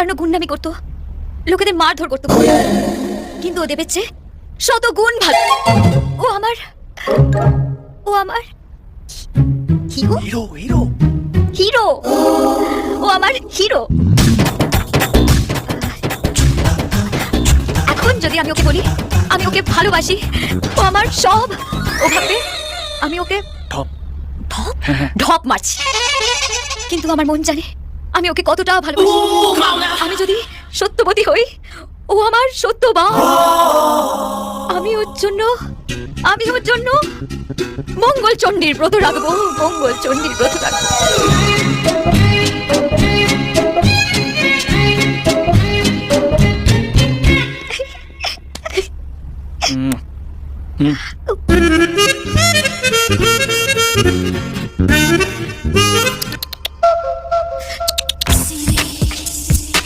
অকারণ গুন্ডামি করতো। লোকেদের মারধর করতো। কিন্তু ও দেবের চেয়ে শত গুণ ভালো ও আমার ও আমার হিরো হিরো। হিরো? ও আমার হিরো। এখন যদি আমি ওকে বলি আমি ওকে ভালোবাসি ও আমার সব। ও ভাববে আমি ওকে ঢপ। ঢপ? মারছি। কিন্তু আমার মন জানে। আমি ওকে কতটা ভালোবাসি। আমি যদি সত্যবতী হই, ও আমার সত্যবা আমি ওর জন্য, আমি ওর জন্য মঙ্গল চণ্ডীর ব্রত রাখব মঙ্গল চণ্ডীর ব্রত রাখব। Mm-hmm.